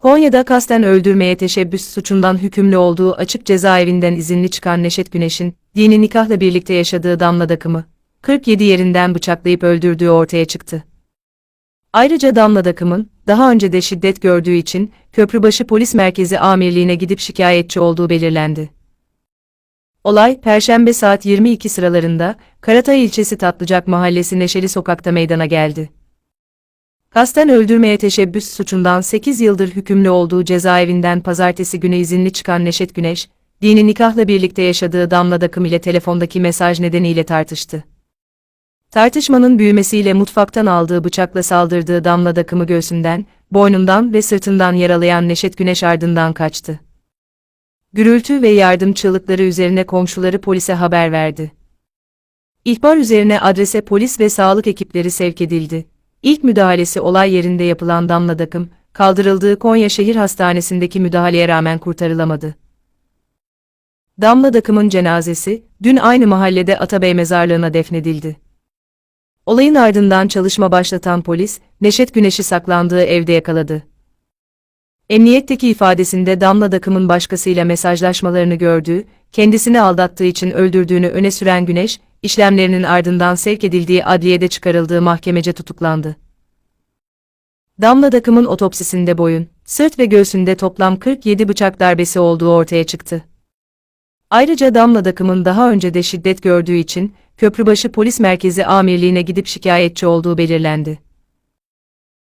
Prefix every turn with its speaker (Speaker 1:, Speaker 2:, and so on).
Speaker 1: Konya'da kasten öldürmeye teşebbüs suçundan hükümlü olduğu açık cezaevinden izinli çıkan Neşet Güneş'in, dini nikahla birlikte yaşadığı Damla Dakım'ı, 47 yerinden bıçaklayıp öldürdüğü ortaya çıktı. Ayrıca Damla Dakım'ın, daha önce de şiddet gördüğü için, Köprübaşı Polis Merkezi Amirliğine gidip şikayetçi olduğu belirlendi. Olay, Perşembe saat 22 sıralarında, Karatay ilçesi Tatlıcak Mahallesi Neşeli Sokak'ta meydana geldi. Kasten öldürmeye teşebbüs suçundan 8 yıldır hükümlü olduğu cezaevinden pazartesi günü izinli çıkan Neşet Güneş, dini nikahla birlikte yaşadığı Damla Dakım ile telefondaki mesaj nedeniyle tartıştı. Tartışmanın büyümesiyle mutfaktan aldığı bıçakla saldırdığı Damla Dakım'ı göğsünden, boynundan ve sırtından yaralayan Neşet Güneş ardından kaçtı. Gürültü ve yardım çığlıkları üzerine komşuları polise haber verdi. İhbar üzerine adrese polis ve sağlık ekipleri sevk edildi. İlk müdahalesi olay yerinde yapılan Damla Dakım, kaldırıldığı Konya Şehir Hastanesi'ndeki müdahaleye rağmen kurtarılamadı. Damla Dakım'ın cenazesi, dün aynı mahallede Atabey Mezarlığı'na defnedildi. Olayın ardından çalışma başlatan polis, Neşet Güneş'i saklandığı evde yakaladı. Emniyetteki ifadesinde Damla Dakım'ın başkasıyla mesajlaşmalarını gördüğü, kendisini aldattığı için öldürdüğünü öne süren Güneş, işlemlerinin ardından sevk edildiği adliyede çıkarıldığı mahkemece tutuklandı. Damla Dakım'ın otopsisinde boyun, sırt ve göğsünde toplam 47 bıçak darbesi olduğu ortaya çıktı. Ayrıca Damla Dakım'ın daha önce de şiddet gördüğü için, Köprübaşı Polis Merkezi Amirliğine gidip şikayetçi olduğu belirlendi.